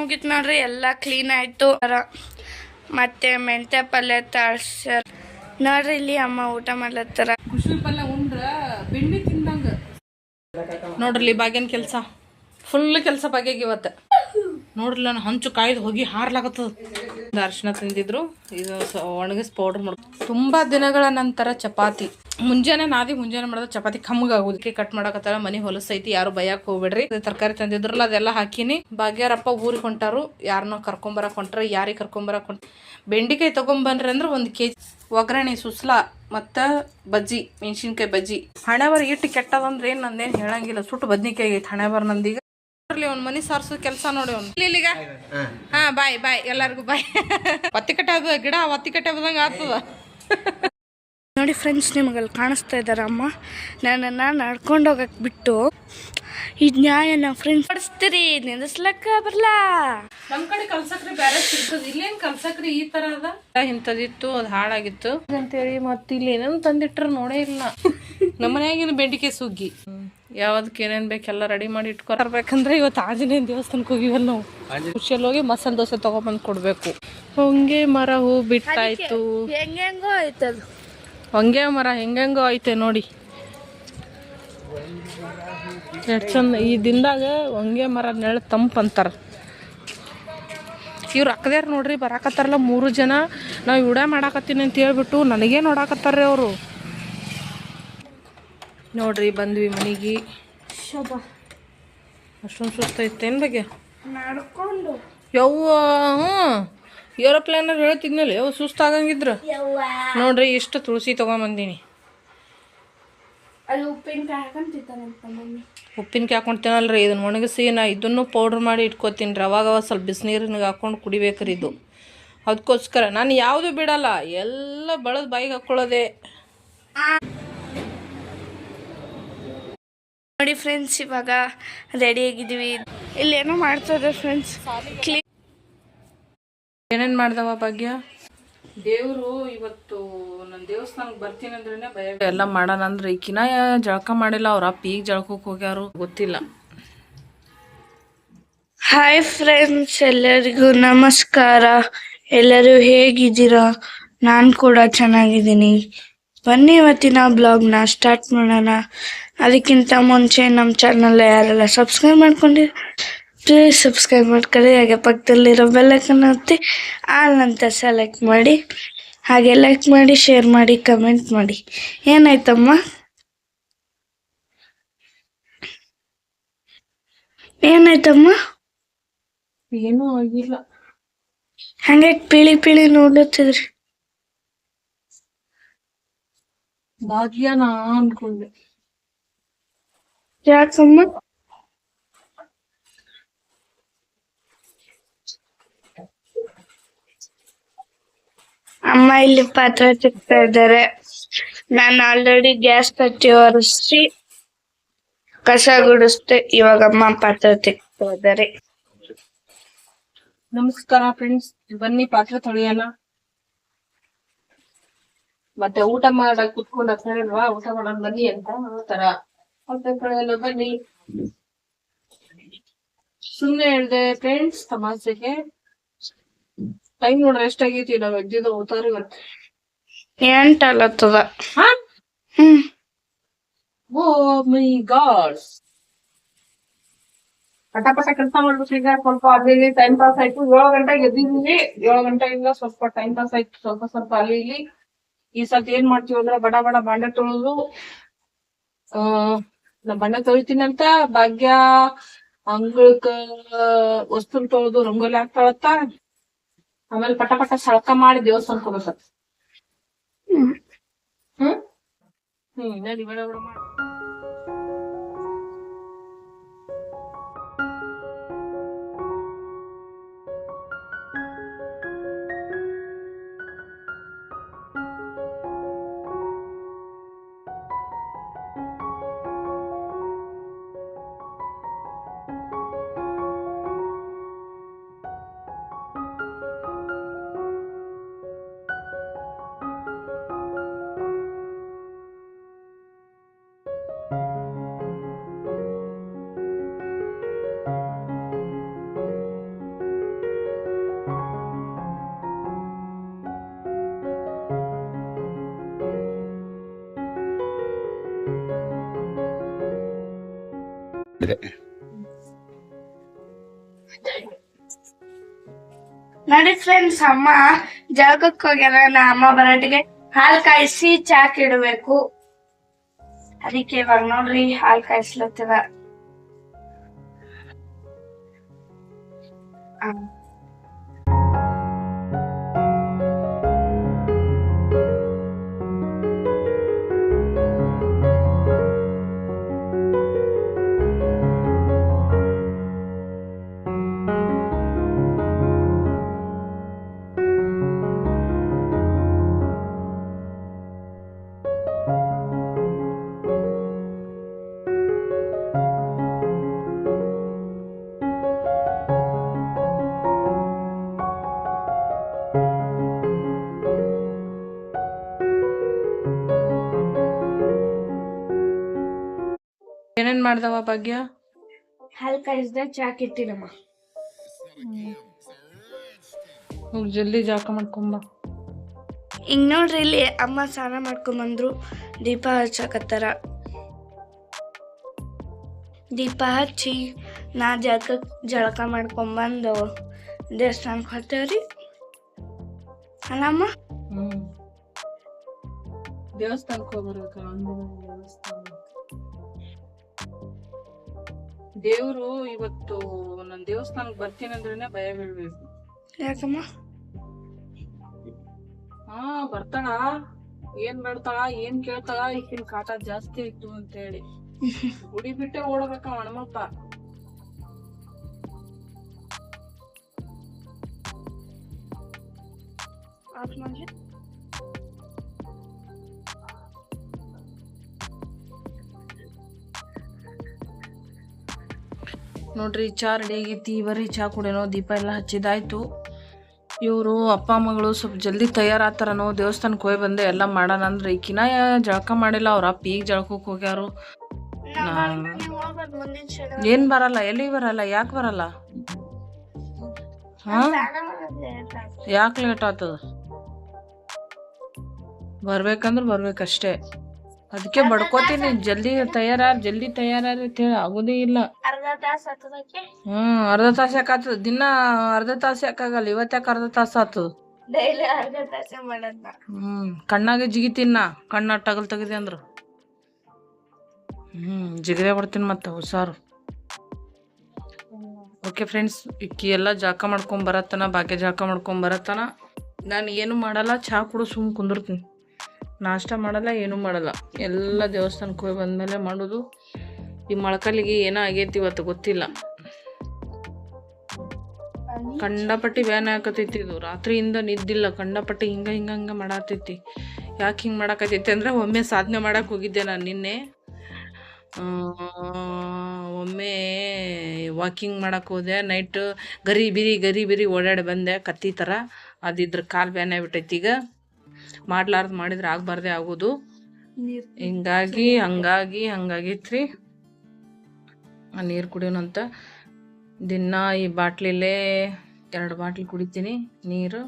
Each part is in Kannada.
ಮುಗೀತು ನೋಡ್ರಿ ಎಲ್ಲ ಕ್ಲೀನ್ ಆಯ್ತು. ಮತ್ತೆ ಮೆಂತ್ಯ ಪಲ್ಯ ತಾಳ್ಸ್ಯಾರ. ನೋಡ್ರಿ ಇಲ್ಲಿ ಅಮ್ಮ ಊಟ ಮಾಡ್ಲತ್ತಾರ. ಕುಶಿ ಪಲ್ಯ ಉಂಡ್ರ ಬೆಣ್ಣೆ ತಿಂದಂಗ. ನೋಡ್ರಿ ಬಾಗಿನ ಕೆಲಸ. ಫುಲ್ ಕೆಲಸ ಬಗೆಗಿವತ್ತ ಇವತ್ತು. ನೋಡ್ರಿ ನಾನು ಹಂಚು ಕಾಯ್ದು ಹೋಗಿ ಹಾರ್ಲಾಗತ್ತದ. ಅರ್ಶಿನ ತಿಂದಿದ್ರು, ಇದು ಒಣಗಿಸ್ ಪೌಡರ್ ಮಾಡ. ತುಂಬಾ ದಿನಗಳ ನಂತರ ಚಪಾತಿ. ಮುಂಜಾನೆ ನಾದಿ ಮುಂಜಾನೆ ಮಾಡಿದ ಚಪಾತಿ ಕಮ್ಮಗಾಗೋದಕ್ಕೆ ಕಟ್ ಮಾಡಕತ್ತಾರ, ಮನಿ ಹೊಲಸೈತಿ ಯಾರು ಬಯಕ್ ಹೋಗ್ಬೇಡ್ರಿ. ತರಕಾರಿ ತಂದಿದ್ರಲ್ಲ, ಅದೆಲ್ಲ ಹಾಕಿನಿ. ಭಾಗ್ಯಾರಪ್ಪ ಊರಿಗೆ ಹೊಂಟಾರು ಯಾರನ್ನೋ ಕರ್ಕೊಂಬರಕ್ ಹೊಂಟ್ರ, ಯಾರಿಗೆ ಕರ್ಕೊಂಬರಕ್ ಹೊಂಟ, ಬೆಂಡಿಕಾಯಿ ತಗೊಂಬನ್ರಿ ಅಂದ್ರೆ ಒಂದು ಕೆಜಿ. ಒಗ್ಗರಣೆ, ಸುಸ್ಲಾ, ಮತ್ತ ಬಜ್ಜಿ, ಮೆಣಸಿನ್ಕಾಯಿ ಬಜ್ಜಿ. ಹಣೆ ಬರ ಇಟ್ಟು ಕೆಟ್ಟದಂದ್ರೆ ಏನ್ ನಂದೇನ್ ಹೇಳಂಗಿಲ್ಲ. ಸುಟ್ಟು ಬದ್ನಿಕಾಯಿ ಐತೆ ಹಣೆ ಬರ ನಂದೀಗ. ಅವ್ನ ಮನಿ ಸಾರ್ಸೋ ಕೆಲಸ ನೋಡಿ ಅವ್ನು. ಇಲ್ಲಿಗ. ಹಾ. ಬಾಯ್ ಬಾಯ್ ಎಲ್ಲಾರ್ಗು ಬಾಯ್ ಒತ್ತಿ ಕಟ್ಟದ ಅದು ಗಿಡ ಒತ್ತಿ ಕಟ್ಟೆ ಆತದ ಆಗ್ತದ. ನೋಡಿ ಫ್ರೆಂಡ್ಸ್ ನಿಮಗಲ್ಲಿ ಕಾಣಿಸ್ತಾ ಇದ್ದಾರೆ ಅಮ್ಮ? ನನ್ನನ್ನು ನಡ್ಕೊಂಡು ಹೋಗಕ್ಕೆ ಬಿಟ್ಟು ಈ ನ್ಯಾಯನ ಫ್ರೆಂಡ್ಸ್ ಪಡಿಸ್ತೀರಿ ನಿಂದಿಸ್ಲಕ್ಕ ಬರಲಾ? ನಮ್ ಕಡೆ ಕಲ್ಸಕ್ರಿ ಬೇರೆ ಸಿಗ್ತದ. ಇಲ್ಲೇನ್ ಕಲ್ಸಕ್ರಿ ಈ ತರ ಅದ? ಇಂಥದಿತ್ತು ಅದು ಹಾಳಾಗಿತ್ತು. ಅಂತೇಳಿ ಮತ್ತೆ ಇಲ್ಲಿ ಏನೇನು ತಂದಿಟ್ರ ನೋಡೇ ಇಲ್ಲ. ನಮ್ಮ ಮನ್ಯಾಗಿನ ಬೆಂಡಿಕೆ ಸುಗ್ಗಿ. ಯಾವ್ದಕ್ಕೆ ಏನೇನ್ ಬೇಕೆಲ್ಲ ರೆಡಿ ಮಾಡಿ ಇಟ್ಕೊರ್ಬೇಕಂದ್ರೆ ಇವತ್ತು ಆಂಜನೇಯನ ದೇವಸ್ಥಾನಕ್ಕೆ ಹೋಗಿವಲ್ಲ ನಾವು. ಖುಷಿಯಲ್ಲಿ ಹೋಗಿ ಮಸಾಲೆ ದೋಸೆ ತಗೊಬಂದು ಕೊಡ್ಬೇಕು. ಹೊಂಗೆ ಮರ ಹೂ ಬಿಟ್ಟಾಯ್ತು. ಹೆಂಗೆಂಗೋ ಆಯ್ತದು ಹೊಂಗೆ ಮರ ಹೆಂಗೆಂಗೋ ಐತೆ ನೋಡಿ. ಎಷ್ಟು ಚಂದ ಈ ದಿನದಾಗ ಹೊಂಗೆ ಮರ ನೆಳ ತಂಪು ಅಂತಾರ. ಇವ್ರು ಅಕ್ಕದ್ಯಾರು ನೋಡ್ರಿ ಬರಾಕತ್ತಾರಲ್ಲ ಮೂರು ಜನ. ನಾವು ವಿಡಿಯೋ ಮಾಡಾಕತ್ತೀನಿ ಅಂತ ಹೇಳ್ಬಿಟ್ಟು ನನಗೇ ನೋಡಾಕತ್ತಾರ್ರಿ ಅವರು. ನೋಡ್ರಿ ಬಂದ್ವಿ ಮನೆಗೆ. ಶೋಭಾ. ಅಷ್ಟೊಂದು ಸುಸ್ತೈತೇನು ಬಗ್ಗೆ? ನಡ್ಕೊಂಡು ಯವ್ವ ಹ್ಞೂ ಏರೋಪ್ಲೇನಲ್ಲಿ ಹೇಳ್ತಿದ್ನಲ್ಲ ಯಾವ ಸುಸ್ತಾಗಂಗಿದ್ರ ನೋಡ್ರಿ ಇಷ್ಟು ತುಳಸಿ ತೊಗೊಂಬಂದೀನಿ ಉಪ್ಪಿನಕಾಯಿ ಹಾಕೊಂಡ್ ಹಾಕೊಂತೇನಲ್ರಿ ಇದನ್ನ ಒಣಗಿಸಿ ನಾ ಇದನ್ನು ಪೌಡ್ರ್ ಮಾಡಿ ಇಟ್ಕೋತೀನಿ ರೀ ಅವಾಗ ಅವಾಗ ಸ್ವಲ್ಪ ಬಿಸಿನೀರಿನ ಹಾಕೊಂಡು ಕುಡಿಬೇಕ್ರಿ ಇದು. ಅದಕ್ಕೋಸ್ಕರ ನಾನು ಯಾವುದು ಬಿಡಲ್ಲ ಎಲ್ಲ ಬಳದ್ ಬಾಯಿಗೆ ಹಾಕ್ಕೊಳ್ಳೋದೆ ನೋಡಿ ಫ್ರೆಂಡ್ಸ್ ಇವಾಗ ರೆಡಿ ಆಗಿದ್ದೀವಿ. ಇಲ್ಲೇನೋ ಮಾಡ್ತದೆ ಫ್ರೆಂಡ್ಸ್ ಕ್ಲೀನ್ ಏನೇನು ಮಾಡ್ದವ ಭಾಗ್ಯ? ದೇವರು ಇವತ್ತು ನನ್ನ ದೇವಸ್ಥಾನಕ್ಕೆ ಬರ್ತೀನಿ ಅಂದ್ರೆ ಭಯ. ಎಲ್ಲ ಮಾಡೋಣ ಅಂದ್ರೆ ಈಕಿನ ಜಳಕ ಮಾಡಿಲ್ಲ ಅವ್ರ ಅಪ್ಪ ಈಗ ಜಳಕಕ್ಕೆ ಹೋಗ್ಯಾರು. ಗೊತ್ತಿಲ್ಲ. ಹಾಯ್ ಫ್ರೆಂಡ್ಸ್ ಎಲ್ಲರಿಗೂ ನಮಸ್ಕಾರ. ಎಲ್ಲರೂ ಹೇಗಿದ್ದೀರಾ? ನಾನು ಕೂಡ ಚೆನ್ನಾಗಿದ್ದೀನಿ. ಬನ್ನಿ ಇವತ್ತಿನ ಬ್ಲಾಗ್ನ ಸ್ಟಾರ್ಟ್ ಮಾಡೋಣ. ಅದಕ್ಕಿಂತ ಮುಂಚೆ ನಮ್ಮ ಚಾನಲ್ ಯಾರೆಲ್ಲ ಸಬ್ಸ್ಕ್ರೈಬ್ ಮಾಡ್ಕೊಂಡಿ ಪ್ಲೀಸ್ ಸಬ್ಸ್ಕ್ರೈಬ್ ಮಾಡ್ಕೊಳ್ಳಿ. ಹಾಗೆ ಪಕ್ಕದಲ್ಲಿರೋ ಬೆಲ್ಲೈಕನ್ ಒತ್ತಿ ಆಲ್ ಅಂತ ಸೆಲೆಕ್ಟ್ ಮಾಡಿ ಹಾಗೆ ಲೈಕ್ ಮಾಡಿ ಶೇರ್ ಮಾಡಿ ಕಮೆಂಟ್ ಮಾಡಿ. ಏನಾಯ್ತಮ್ಮ? ಏನಾಯ್ತಮ್ಮ? ಏನೂ ಆಗಿಲ್ಲ. ಹಂಗೆ ಪೀಳಿ ಪೀಳಿ ನೋಡ್ಲತ್ತಿದ್ರಿ ಭಾಗ್ಯನಾ ಅನ್ಕೊಂಡೆ. ಯಾಕಮ್ಮ? ಅಮ್ಮ ಇಲ್ಲಿ ಪಾತ್ರೆ ತಿಕ್ತಾ ಇದ್ದಾರೆ. ನಾನು ಆಲ್ರೆಡಿ ಗ್ಯಾಸ್ ಕಟ್ಟಿ ಒರೆಸಿ ಕಸ ಗುಡಿಸ್ತೆ ಇವಾಗ ಅಮ್ಮ ಪಾತ್ರೆ ತಿಕ್ತಾ ಇದ್ದಾರೆ. ನಮಸ್ಕಾರ ಫ್ರೆಂಡ್ಸ್ ಬನ್ನಿ ಪಾತ್ರೆ ತೊಳೆಯೋಣ. ಮತ್ತೆ ಊಟ ಮಾಡಕ್ ಕುತ್ಕೊಂಡ ಹೇಳಿಲ್ವಾ ಊಟ ಮಾಡಕ್ ಬನ್ನಿ ಅಂತ ತರ. ಮತ್ತೆ ಕಡೆಯಲ್ಲ ಬನ್ನಿ. ಸುಮ್ನೆ ಹೇಳ್ದೆ ಫ್ರೆಂಡ್ಸ್ ತಮಾಸೆಗೆ ಟೈಮ್ ನೋಡ್ರಿ ಎಷ್ಟಾಗೈತಿ? ನಾವ್ ಎದ್ದಿದ ಹೋಗ್ತಾರ ಇವತ್ತು ಎಂಟಲ್ಲತ್ತದ ಓ ಮೈ ಗಾಡ್ ಪಟ ಪಟ ಕೆಲಸ ಮಾಡ್ಬೇಕು ಈಗ ಸ್ವಲ್ಪ ಅಲ್ಲಿ ಟೈಮ್ ಪಾಸ್ ಆಯ್ತು. ಏಳು ಗಂಟೆಗೆ ಎದ್ದಿದ್ವಿ ಏಳು ಗಂಟೆಯಿಂದ ಸ್ವಲ್ಪ ಟೈಮ್ ಪಾಸ್ ಆಯ್ತು. ಸ್ವಲ್ಪ ಸ್ವಲ್ಪ ಅಲ್ಲಿ ಇಲ್ಲಿ ಈ ಸತಿ ಏನ್ ಮಾಡ್ತೀವಿ ಅಂದ್ರೆ ಬಡ ಬಡ ಬಾಂಡೆ ತೊಳೆದು ಆ ನಾ ಬಣ್ಣ ತೊಳಿತೀನಿ ಅಂತ ಭಾಗ್ಯ ಅಂಗಳಕ್ಕ ವಸ್ತು ತೊಳೆದು ರಂಗೋಲಿ ಹಾಕ್ತಾಳತ್ತ. ಆಮೇಲೆ ಪಟ ಪಟ ಸಳಕ ಮಾಡಿ ದೇವಸ್ಥಾನ ಹೋಗ್ಬೇಕ ಹ್ಮ್. ಹ್ಮ್. ಹ್ಮ್ ನಡಿ ಬೇಡ ಬೇಡ ಮಾಡಿ. ಇದೆ. ನೋಡಿ ಫ್ರೆಂಡ್ಸ್ ಅಮ್ಮ ಜಳಕಕ್ಕೆ ಹೋಗ್ಯಾರ, ನಾ ಅಮ್ಮ ಬರಟಿಗೆ ಹಾಲ್ ಕಾಯಿಸಿ ಚಾಕ್ ಇಡಬೇಕು ಅದಕ್ಕೆ ಇವಾಗ ನೋಡ್ರಿ, ಹಾಲ್ ಕಾಯಿಸ್ಲತ್ತದ. ಏನೇನ್ ಮಾಡ್ದವ ಭಾಗ್ಯ? ಹಾಲ್ ಕಾಯಿಸ್ದ ಚಾಕ್ ಇಟ್ಟಿನಮ್ಮ ಹೋಗ್ ಜಲ್ದಿ ಜಾಕ ಮಾಡ್ಕೊಂಬ. ಹಿಂಗ್ ನೋಡ್ರಿ ಇಲ್ಲಿ ಅಮ್ಮ ಸ್ನಾನ ಮಾಡ್ಕೊಂಬಂದ್ರು ದೀಪ ಹಚ್ಚಾಕತ್ತಾರ. ದೀಪ ಹಚ್ಚಿ ನಾ ಜಳಕ ಜಳಕ ಮಾಡ್ಕೊಂಬಂದು ದೇವಸ್ಥಾನಕ್ಕೆ ಹೋಗ್ತೇವ್ರಿ ಅಲ್ಲಮ್ಮ ಹ್ಮ್. ದೇವಸ್ಥಾನಕ್ಕೆ ಹೋಗ್ಬರ್ಬೇಕ? ದೇವಸ್ಥಾನ. ದೇವ್ರು ಇವತ್ತು ನನ್ ದೇವಸ್ಥಾನಕ್ ಬರ್ತೀನಿ ಅಂದ್ರೇನೆ ಭಯ ಬೀಳ್ಬೇಕು. ಯಾಕಮ್ಮ? ಹಾ ಬರ್ತಾಳ. ಏನ್ ಬೇಡ್ತಾಳ ಏನ್ ಕೇಳ್ತಾಳ ಈಗಿನ ಕಾಟ ಜಾಸ್ತಿ ಆಯ್ತು ಅಂತ ಹೇಳಿ ಗುಡಿ ಬಿಟ್ಟೆ ಓಡಬೇಕ ಹಣಮಪ್ಪ ನೋಡ್ರಿ ಚಾ ರೆಡಿ ಆಗೈತಿ ಬರೀ ಚಾ ಕುಡಿಯೋ ದೀಪ ಎಲ್ಲ ಹಚ್ಚಿದಾಯ್ತು. ಇವರು ಅಪ್ಪ ಮಗಳು ಸ್ವಲ್ಪ ಜಲ್ದಿ ತಯಾರಾತಾರನೋ ದೇವಸ್ಥಾನಕ್ಕೆ ಹೋಗಿ ಬಂದೆ, ಎಲ್ಲ ಮಾಡೋಣ ಅಂದ್ರೆ ಈಕಿನ ಜಳಕ ಮಾಡಿಲ್ಲ, ಅವ್ರ ಅಪ್ಪ ಈಗ ಜಳಕಕ್ಕೆ ಹೋಗ್ಯಾರು. ಏನು ಬರಲ್ಲ, ಎಲ್ಲಿ ಬರಲ್ಲ, ಯಾಕೆ ಬರಲ್ಲ. ಯಾಕೆ ಲೇಟ್ ಆತದ? ಬರ್ಬೇಕಂದ್ರೆ ಬರ್ಬೇಕಷ್ಟೇ. ಅದಕ್ಕೆ ಬಡ್ಕೋತೀನಿ ಜಲ್ದಿ ತಯಾರ ಜಲ್ದಿ ತಯಾರಾರ ಅಂತ ಹೇಳಿ ಆಗೋದೇ ಇಲ್ಲ. ಅರ್ಧ ತಾಸು ಹ್ಮ್ ಅರ್ಧ ತಾಸು ಯಾಕಾಗ್ತದ ದಿನ ಅರ್ಧ ತಾಸು ಯಾಕಾಗಲ್ಲ ಇವತ್ತಾಕ ಯಾಕೆ ಅರ್ಧ ತಾಸು ಆತದ? ಡೈಲಿ ಅರ್ಧ ತಾಸೆ ಮಾಡೋದ್ ಹ್ಮ್ ಕಣ್ಣಾಗೆ ಜಿಗಿತೀನಿ ನಾ ಕಣ್ಣ ಟಗಲ್ ತೆಗದಿ ಅಂದ್ರ. ಹ್ಮ್ ಜಿಗದೆ ಬಿಡ್ತೀನಿ ಮತ್ತೆ ಹುಷಾರು. ಓಕೆ ಫ್ರೆಂಡ್ಸ್ ಇಕ್ಕಿ ಎಲ್ಲ ಜಾಕ ಮಾಡ್ಕೊಂಡ್ ಬರತ್ತನ ಭಾಗ್ಯ ಜಾಕ ಮಾಡ್ಕೊಂಡ್ ಬರತ್ತನ. ನಾನು ಏನು ಮಾಡಲ್ಲ ಚಹಾ ಕುಡು ಸುಮ್ ಕುಂದಿರ್ತೀನಿ. ನಾಷ್ಟ ಮಾಡಲ್ಲ, ಏನೂ ಮಾಡಲ್ಲ. ಎಲ್ಲ ದೇವಸ್ಥಾನಕ್ಕೆ ಹೋಗಿ ಬಂದಮೇಲೆ ಮಾಡೋದು. ಈ ಮೊಳಕಲ್ಲಿಗೆ ಏನೋ ಆಗೈತಿ ಇವತ್ತು ಗೊತ್ತಿಲ್ಲ. ಕಂಡಪಟ್ಟಿ ಬ್ಯಾನ್ ಹಾಕತೈತಿ ಇದು. ರಾತ್ರಿಯಿಂದ ನಿದ್ದಿಲ್ಲ. ಕಂಡಪಟ್ಟಿ ಹಿಂಗ ಹಿಂಗ ಹಿಂಗ ಮಾಡತೈತಿ. ಯಾಕೆ ಹಿಂಗೆ ಮಾಡಾಕತೈತಿ ಅಂದ್ರೆ ಒಮ್ಮೆ ಸಾಧನೆ ಮಾಡಕ್ಕೆ ಹೋಗಿದ್ದೆ ನಾನು ನಿನ್ನೆ. ಒಮ್ಮೆ ವಾಕಿಂಗ್ ಮಾಡಕ್ಕೆ ಹೋದೆ. ನೈಟ್ ಗರಿ ಬಿರಿ ಗರಿ ಬಿರಿ ಓಡಾಡಿ ಬಂದೆ ಕತ್ತಿ ಥರ ಅದಿದ್ರ ಕಾಲು ಬ್ಯಾನ್ ಆಗ್ಬಿಟ್ಟೈತಿ ಈಗ. ಮಾಡ್ಲಾರ್ದು ಮಾಡಿದ್ರೆ ಆಗಬಾರ್ದೆ ಆಗೋದು. ಹಿಂಗಾಗಿ ಹಂಗಾಗಿ ಹಂಗಾಗಿತ್ರಿ ನೀರು ಕುಡಿಯೋನಂತ ದಿನ ಈ ಬಾಟ್ಲಿಲೇ ಎರಡು ಬಾಟ್ಲಿ ಕುಡಿತೀನಿ ನೀರು.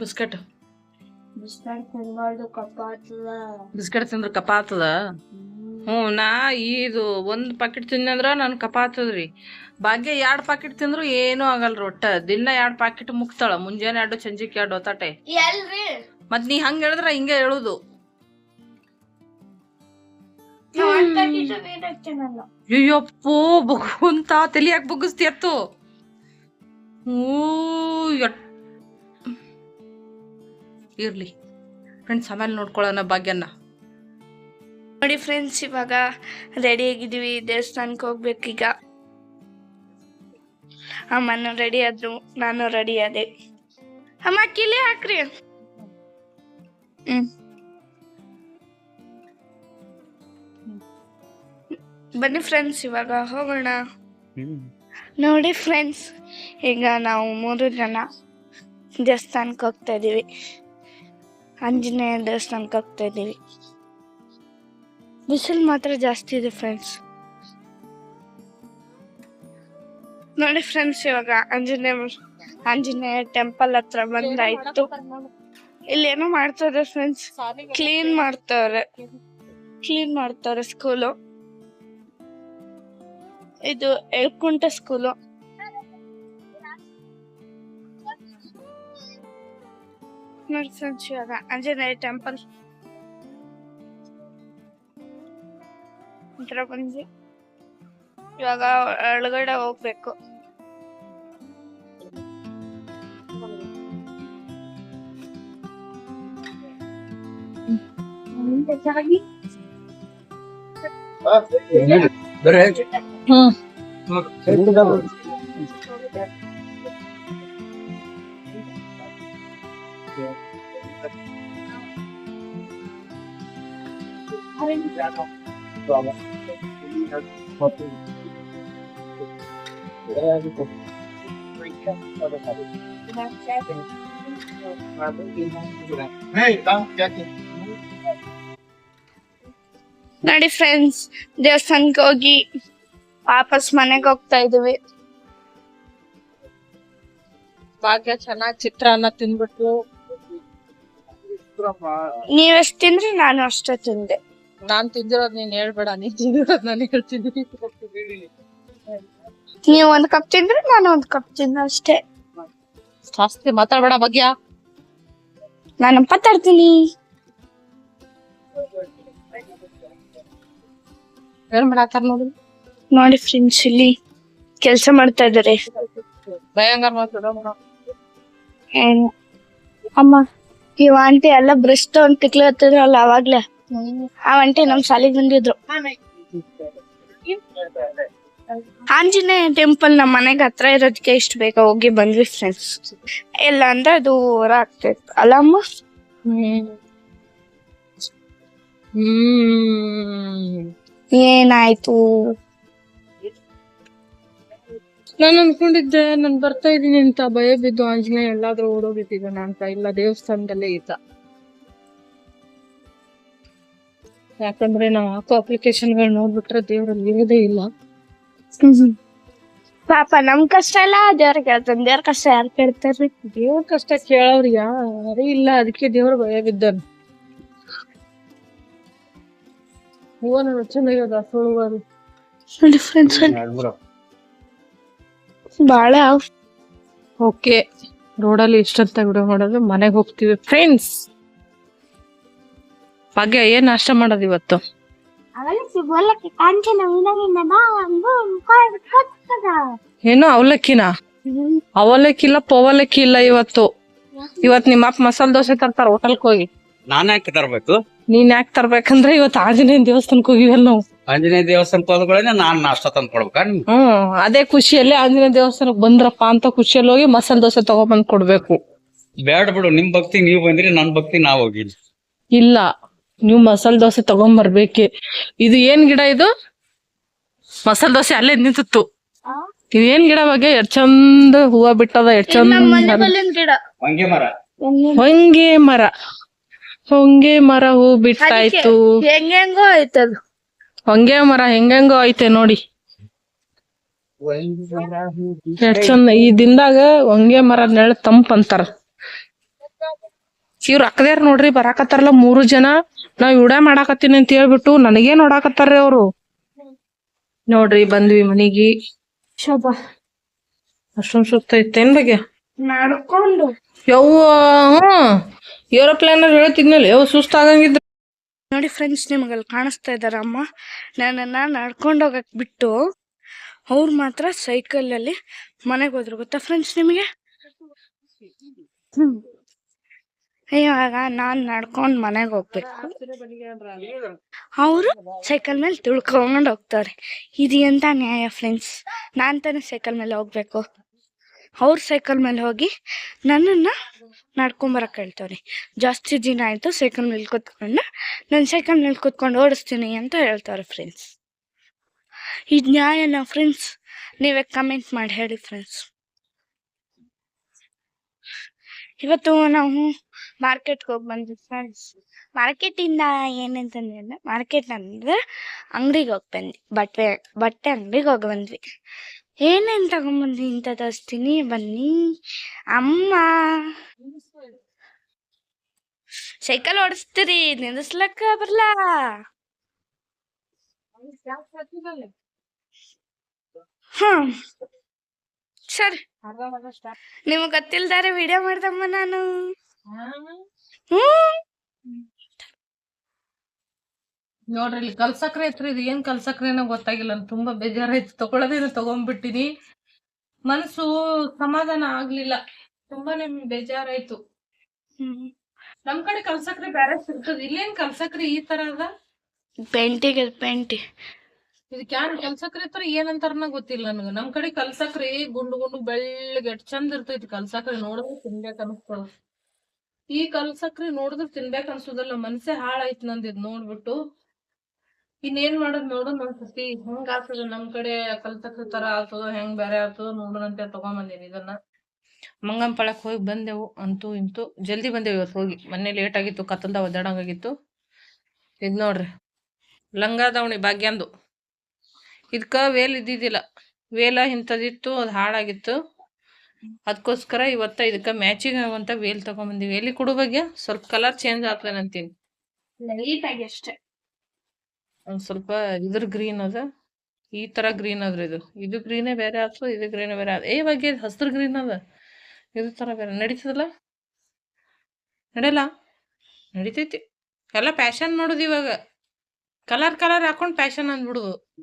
ಬಿಸ್ಕೆಟ್ ಬಿಸ್ಕೆಟ್ ತಿಂದ್ರೆ ಕಪ್ಪ ಆಗ್ತದ ಹ್ಞೂ ನಾ ಇದು ಒಂದು ಪಾಕೆಟ್ ತಿನ್ನಂದ್ರೆ ನನ್ ಕಪ ಆತದ್ರಿ ಭಾಗ್ಯ ಎರಡು ಪಾಕೆಟ್ ತಿಂದ್ರು ಏನೂ ಆಗಲ್ರಿ ಒಟ್ಟ. ದಿನ ಎರಡು ಪಾಕೆಟ್ ಮುಕ್ತಾಳ. ಮುಂಜಾನೆ ಎರಡು ಸಂಜಿಕೆ ಎರಡು ಒತ್ತಾಟೆ. ಮತ್ ನೀ ಹಂಗ ಹೇಳಿದ್ರ ಹಿಂಗೆ ಹೇಳುದು. ಅಯ್ಯಪ್ಪೋ ಬಗುಂತ ತಲಿ ಯಾಕೆ ಬಗ್ಗಿಸ್ತಿ ಅತ್ತು ಇರ್ಲಿ. ಫ್ರೆಂಡ್ಸ್ ಆಮೇಲೆ ನೋಡ್ಕೊಳ್ಳೋಣ ಭಾಗ್ಯನ ನೋಡಿ ಫ್ರೆಂಡ್ಸ್ ಇವಾಗ ರೆಡಿ ಆಗಿದ್ದೀವಿ. ದೇವಸ್ಥಾನಕ್ಕೆ ಹೋಗ್ಬೇಕೀಗ. ಅಮ್ಮನೂ ರೆಡಿ ಆದ್ರು ನಾನು ರೆಡಿ ಆದೆ. ಅಮ್ಮ ಕಿಲಿ ಹಾಕ್ರಿ. ಹ್ಮ್. ಬನ್ನಿ ಫ್ರೆಂಡ್ಸ್ ಇವಾಗ ಹೋಗೋಣ. ನೋಡಿ ಫ್ರೆಂಡ್ಸ್ ಈಗ ನಾವು ಮೂರು ಜನ ದೇವಸ್ಥಾನಕ್ಕೆ ಹೋಗ್ತಾ ಇದೀವಿ ಆಂಜನೇಯ ದೇವಸ್ಥಾನಕ್ಕೆ ಹೋಗ್ತಾ ಇದೀವಿ ಬಿಸಿಲು ಮಾತ್ರ ಜಾಸ್ತಿ ಇದೆ ಫ್ರೆಂಡ್ಸ್ ನೋಡಿ ಫ್ರೆಂಡ್ಸ್ ಇವಾಗ ಆಂಜನೇಯ ಆಂಜನೇಯ ಟೆಂಪಲ್ ಹತ್ರ ಬಂದಾಯ್ತು. ಇಲ್ಲಿ ಏನೋ ಮಾಡ್ತಾರೆ ಫ್ರೆಂಡ್ಸ್ ಕ್ಲೀನ್ ಮಾಡ್ತಾರೆ ಕ್ಲೀನ್ ಮಾಡ್ತಾರೆ ಸ್ಕೂಲು ಇದು ಎಳ್ಕುಂಟ ಸ್ಕೂಲು ನೋಡಿ ಫ್ರೆಂಡ್ಸ್ ಇವಾಗ ಆಂಜನೇಯ ಟೆಂಪಲ್ ಹತ್ರ ಬಂದ್ವಿ. ಇವಾಗ ಒಳಗಡೆ ಹೋಗ್ಬೇಕು. ನೋಡಿ ಫ್ರೆಂಡ್ಸ್ ದೇವಸ್ಥಾನಕ್ಕೆ ಹೋಗಿ ವಾಪಸ್ ಮನೆಗೆ ಹೋಗ್ತಾ ಇದೀವಿ ಭಾಗ್ಯ ಚೆನ್ನಾಗಿ ಚಿತ್ರಾನ್ನ ತಿನ್ಬಿಟ್ಟು ನೀವೆಷ್ಟು ತಿಂದ್ರಿ ನಾನು ಅಷ್ಟೇ ತಿಂದೆ. ನಾನ್ ತಿಂದಿರೋದ್ ನೀನ್ ಹೇಳ್ಬೇಡ ನೀನ್ ತಿಂದಿರೋದ್ ನಾನು ಹೇಳ್ತೀನಿ. ನೀವು ಒಂದ್ ಕಪ್ ತಿಂದ್ರೆ ನಾನು ಒಂದ್ ಕಪ್ ತಿಂದ ಅಷ್ಟೇ. ಜಾಸ್ತಿ ಮಾತಾಡ್ಬೇಡ ಭಾಗ್ಯ. ನಾನು ಮಾತಾಡ್ತೀನಿ. ಏನ್ ಮಾಡಾತಾರ ನೋಡಿ. ನೋಡಿ ಫ್ರೆಂಡ್ಸ್ ಇಲ್ಲಿ ಕೆಲಸ ಮಾಡ್ತಾ ಇದಾರೆ. ಭಯಂಕರ ಮಾತಾಡೋ ಅಮ್ಮ ಈ ಆಂಟಿ ಎಲ್ಲ ಬ್ರಷ್ ತಗೊಂಡ್ ತಿಕ್ಲತ್ತಿದ್ರಲ್ಲ ಅವಾಗ್ಲೇ. ಆ ನಮ್ ಶಾಲೆಗೆ ಬಂದಿದ್ರು. ಆಂಜನೇಯ ಟೆಂಪಲ್ ನಮ್ಮ ಮನೆಗೆ ಹತ್ರ ಇರೋದಕ್ಕೆ ಇಷ್ಟು ಬೇಗ ಹೋಗಿ ಬಂದ್ವಿ ಫ್ರೆಂಡ್ಸ್ ಇಲ್ಲ ಅಂದ್ರೆ ಅದು ಹೊರ ಅಲ್ಲ ಅಮ್ಮ ಹ್ಮ್ ಹ್ಮ್ ಏನಾಯ್ತು? ನಾನು ಅನ್ಕೊಂಡಿದ್ದೆ, ನಾನು ಬರ್ತಾ ಇದ್ದೀನಿ ಅಂತ ಭಯ ಬಿದ್ದು ಆಂಜನೇಯ ಎಲ್ಲಾದ್ರೂ ಓಡೋಗಿದ್ದೀನಿ ಅಂತ. ಇಲ್ಲ, ದೇವಸ್ಥಾನದಲ್ಲೇ ಇದ್ದ. ಯಾಕಂದ್ರೆ ನಾವು ಹಾಕೋ ಅಪ್ಲಿಕೇಶನ್ಗಳು ನೋಡ್ಬಿಟ್ರೆ ದೇವ್ರಲ್ಲಿ ಇರೋದೇ ಇಲ್ಲ. ಪಾಪ ನಮ್ ಕಷ್ಟ ಎಲ್ಲ ದೇವ್ರ ಕೇಳ್ತಾನೆ ದೇವ್ರ ಕಷ್ಟ ಯಾರು ಕೇಳ್ತಾರ್ರಿ? ದೇವ್ರ ಕಷ್ಟ ಕೇಳೋರು ಯಾರು ಇಲ್ಲ ಅದಕ್ಕೆ ದೇವ್ರ ಭಯ ಬಿದ್ದಾನ ಹೂವ ನೋಡು ಚೆನ್ನಾಗ್ಯದ ಸುಳುವರು ನೋಡಿ ಫ್ರೆಂಡ್ಸ್ ಬಾಳ. ಓಕೆ ರೋಡಲ್ಲಿ ಇಷ್ಟಂತ ವಿಡಿಯೋ ಮಾಡೋದು ಮನೆಗೆ ಹೋಗ್ತೀವಿ. ಫ್ರೆಂಡ್ಸ್ ಭಾಗ್ಯ ಏನ್ ನಾಷ್ಟ ಮಾಡೋದು ಇವತ್ತು? ಏನು ಅವಲಕ್ಕಿನ? ಅವಲಕ್ಕಿ ಇಲ್ಲ ಪವಲಕ್ಕಿ ಇಲ್ಲ ಇವತ್ತು. ಇವತ್ ನಿಮ್ಮ ಅಪ್ಪ ಮಸಾಲ ದೋಸೆ ತರ್ತಾರ ಹೋಟೆಲ್ಕ್ ಹೋಗಿ. ನಾನ್ ಯಾಕೆ ತರ್ಬೇಕು? ನೀನ್ ಯಾಕೆ ತರ್ಬೇಕಂದ್ರೆ ಇವತ್ತು ಆಂಜನೇಯ ದೇವಸ್ಥಾನಕ್ ಹೋಗಿವಲ್ಲ ನಾವು. ಆಂಜನೇಯ ದೇವಸ್ಥಾನಕ್ಕೆ ಹೋದ್ಗಳೇ ನಾನ್ ನಾಷ್ಟ ತಂದು ಕೊಡ್ಬೇಕಾ ನಿಮ್ಗೆ? ಹ್ಮ್ ಅದೇ ಖುಷಿಯಲ್ಲಿ ಆಂಜನೇಯ ದೇವಸ್ಥಾನಕ್ ಬಂದ್ರಪ್ಪ ಅಂತ ಖುಷಿಯಲ್ಲಿ ಹೋಗಿ ಮಸಾಲ ದೋಸೆ ತಗೊಬಂದ್ ಕೊಡ್ಬೇಕು. ಬೇಡ ಬಿಡು ನಿಮ್ ಭಕ್ತಿ ನೀವ್ ಬಂದ್ರಿ ನನ್ ಭಕ್ತಿ ನಾವ್ ಹೋಗಿಲ್ಲ. ಇಲ್ಲ. ನೀವು ಮಸಾಲ ದೋಸೆ ತಗೊಂಬರ್ಬೇಕೆ. ಇದು ಏನ್ ಗಿಡ ಇದು? ಮಸಾಲ ದೋಸೆ ಅಲ್ಲೇ ನಿಂತಿತ್ತು. ಏನ್ ಗಿಡ ಬಗ್ಗೆ? ಎಷ್ಟ್ ಚಂದ ಹೂವ ಬಿಟ್ಟದ ಎಷ್ಟ್ ಚಂದ ಗಿಡ. ಹಂಗೆ ಮರ. ಹೊಂಗೆ ಮರ. ಹೊಂಗೆ ಮರ. ಹೂ ಬಿಟ್ಟಾಯ್ತು. ಹೆಂಗೋ ಆಯ್ತದು ಹೊಂಗೆ ಮರ ಹೆಂಗೆಂಗೋ ಐತೆ ನೋಡಿ. ಎಷ್ಟ್ ಚಂದ ಈ ದಿನದಾಗ ಹೊಂಗೆ ಮರ ನೆಳ ತಂಪ್ ಅಂತಾರ. ಇವ್ರ ಅಕ್ಕದೇರ್ ನೋಡ್ರಿ ಬರಾಕತ್ತಾರಲ್ಲ ಮೂರು ಜನ. ನಾವ್ ಇವಡೇ ಮಾಡಾಕತ್ತೀನಿ ಅಂತ ಹೇಳ್ಬಿಟ್ಟು ನನಗೇ ನೋಡಾಕತ್ತಾರ್ರಿ ಅವ್ರು? ನೋಡ್ರಿ ಬಂದ್ವಿ ಮನಿಗಿ. ಶೋಭಾ. ಅಷ್ಟೊಂದ್ ಸುತ್ತ ಐತೇನ್ ಬಗ್ಗೆ? ನಡ್ಕೊಂಡು. ಯವ್ವ ಹ್ಮ್. ಏರೋಪ್ಲೇನ್ ಹೇಳ್ತಿದ್ನಲ್ಲ ಯಾವ ಸುಸ್ತಾಗಂಗಿದ್ರ ನೋಡಿ ಫ್ರೆಂಡ್ಸ್ ನಿಮಗಲ್ಲಿ ಕಾಣಿಸ್ತಾ ಇದಾರ ಅಮ್ಮ. ನನ್ನನ್ನ ನಡ್ಕೊಂಡು ಹೋಗಕ್ ಬಿಟ್ಟು ಅವ್ರು ಮಾತ್ರ ಸೈಕಲ್ ಅಲ್ಲಿ ಮನೆಗೆ ಹೋದ್ರು ಗೊತ್ತಾ ಫ್ರೆಂಡ್ಸ್ ನಿಮಗೆ? ಇವಾಗ ನಾನ್ ನಡ್ಕೊಂಡ್ ಮನೆಗೆ ಹೋಗ್ಬೇಕು. ಅವರು ಸೈಕಲ್ ಮೇಲೆ ತುಳ್ಕೊಂಡ್ ಹೋಗ್ತಾರೆ. ಇದು ಎಂತ ನ್ಯಾಯ ಫ್ರೆಂಡ್ಸ್ ನಾನ್ ತಾನೇ ಸೈಕಲ್ ಮೇಲೆ ಹೋಗ್ಬೇಕು. ಅವ್ರ ಸೈಕಲ್ ಮೇಲೆ ಹೋಗಿ ನನ್ನನ್ನ ನಡ್ಕೊಂಬರಕ್ ಹೇಳ್ತಾರೆ. ಜಾಸ್ತಿ ದಿನ ಆಯ್ತು ಸೈಕಲ್ ಮೇಲೆ ಕೂತ್ಕೊಂಡು, ನಾನು ಸೈಕಲ್ ಮೇಲೆ ಕೂತ್ಕೊಂಡು ಓಡಿಸ್ತೀನಿ ಅಂತ ಹೇಳ್ತಾರೆ ಫ್ರೆಂಡ್ಸ್ ಇದು ನ್ಯಾಯನ ಫ್ರೆಂಡ್ಸ್ ನೀವೇ ಕಮೆಂಟ್ ಮಾಡಿ ಹೇಳಿ ಫ್ರೆಂಡ್ಸ್ ಇವತ್ತು ನಾವು ಮಾರ್ಕೆಟ್ಗೆ ಹೋಗಿ ಬಂದ್ವಿ ಫ್ರೆಂಡ್ಸ್ ಮಾರ್ಕೆಟಿಂದ ಏನಂತಂದ್ರೆ ಮಾರ್ಕೆಟ್ ಅಂದ್ರೆ ಅಂಗಡಿಗೆ ಹೋಗಿ ಬಂದ್ವಿ. ಬಟ್ಟೆ ಬಟ್ಟೆ ಅಂಗಡಿಗೆ ಹೋಗಿ ಬಂದ್ವಿ. ಏನೇನು ತಗೊಂಬಂದ್ವಿ ಇಂಥ ತೋರಿಸ್ತೀನಿ ಬನ್ನಿ. ಅಮ್ಮ. ಸೈಕಲ್ ಓಡಿಸ್ತೀರಿ ನಿಂದಿಸ್ಲಕ್ಕ ಬರಲ್ಲ ಹಾ ಸರಿ. ನಿಮಗ್ ಗೊತ್ತಿಲ್ದಾರೆ ವಿಡಿಯೋ ಮಾಡ್ದಮ್ಮ ನಾನು. ನೋಡ್ರಿ ಇಲ್ಲಿ ಕಲ್ಸಕ್ರೆ ಐತ್ರಿ ಇದು. ಏನ್ ಕಲ್ಸಕ್ರೆ ಏನೋ ಗೊತ್ತಾಗಿಲ್ಲ. ತುಂಬಾ ಬೇಜಾರಾಯ್ತು. ತಗೊಳೋದೇನು ತಗೊಂಡ್ಬಿಟ್ಟಿನಿ ಮನಸ್ಸು ಸಮಾಧಾನ ಆಗ್ಲಿಲ್ಲ. ತುಂಬಾನೇ ಬೇಜಾರಾಯ್ತು. ನಮ್ ಕಡೆ ಕಲ್ಸಕ್ರೆ ಬ್ಯಾರೆ ಸಿಗ್ತದ. ಇಲ್ಲೇನ್ ಕಲ್ಸಕ್ರೆ ಈ ತರ ಅದ? ಪೆಂಟಿಗೆ ಪೆಂಟಿ. ಇದಕ್ ಯಾರು ಕಲ್ಸಕ್ರಿ ತರ ಏನಂತಾರನ ಗೊತ್ತಿಲ್ಲ ನನಗ. ನಮ್ ಕಡೆ ಕಲ್ಸಕ್ರಿ ಗುಂಡು ಗುಂಡು ಬೆಳ್ಳಗೆ ಎಷ್ಟ್ ಚಂದ ಇರ್ತೈತಿ ಕಲ್ಸಕ್ರಿ ನೋಡಿದ್ರೆ ತಿನ್ಬೇಕ ಅನಸ್ತದ. ಈ ಕಲ್ಸಕ್ರಿ ನೋಡಿದ್ರೆ ತಿನ್ಬೇಕ ಅನ್ಸುದಲ್ಲ. ಮನ್ಸೆ ಹಾಳಾಯ್ತು ನಂದ್ ಇದ್ ನೋಡ್ಬಿಟ್ಟು. ಇನ್ನೇನ್ ಮಾಡೋದ್ ನೋಡೋದ್ ಒಂದ್ಸತಿ ಹೆಂಗ್ ಆಗ್ತದ ನಮ್ ಕಡೆ ಕಲ್ಸಕ್ರಿ ತರ ಆಗ್ತದ, ಹೆಂಗ್ ಬೇರೆ ಆಗ್ತದ ನೋಡೋಣಂತೆ ತಗೊಂಬಂದಿನಿ ಇದನ್ನ. ಮಂಗಂಪಳಕ್ ಹೋಗಿ ಬಂದೆವು ಅಂತೂ ಇಂತೂ. ಜಲ್ದಿ ಬಂದೆವು ಇವತ್ತು ಹೋಗಿ. ಮೊನ್ನೆ ಲೇಟ್ ಆಗಿತ್ತು ಕತ್ತಲ್ದ ಒದ್ದಾಡಂಗಾಗಿತ್ತು ಇದ್ ನೋಡ್ರಿ. ಲಂಗ ಭಾಗ್ಯಂದು. ಇದಕ್ಕ ವೇಲ್ ಇದ್ದಿದ್ದಿಲ್ಲ. ವೇಲ ಇಂಥದಿತ್ತು ಅದು ಹಾಳಾಗಿತ್ತು. ಅದಕ್ಕೋಸ್ಕರ ಇವತ್ತ ಇದಕ್ಕ ಮ್ಯಾಚಿಂಗ್ ಆಗುವಂತ ವೇಲ್ ತಗೊಂಡ್ಬಂದಿವಿ ಎಲ್ಲಿ ಕೊಡು ಬಗ್ಗೆ ಸ್ವಲ್ಪ ಕಲರ್ ಚೇಂಜ್ ಆಗ್ತದೆ ಅಂತೀನಿ. ಅಷ್ಟೇ. ಒಂದ್ ಸ್ವಲ್ಪ ಇದ್ರ ಗ್ರೀನ್ ಅದ. ಈ ತರ ಗ್ರೀನ್ ಅದ್ರ ಇದು. ಇದು ಗ್ರೀನೇ ಬೇರೆ ಆಯ್ತು ಇದು ಗ್ರೀನೇ ಬೇರೆ ಆದ ಏ ಬಗ್ಗೆ ಹಸಿರು ಗ್ರೀನ್ ಅದ. ಇದು ತರ ಬೇರೆ. ನಡೀತದಲ್ಲ? ನಡೆಯಲ್ಲ? ನಡಿತೈತಿ. ಎಲ್ಲ ಪ್ಯಾಶನ್ ಮಾಡೋದು ಇವಾಗ. ಕಲರ್ ಕಲರ್ ಹಾಕೊಂಡು ಪ್ಯಾಶನ್ ಅಂದ್ಬಿಡುದು.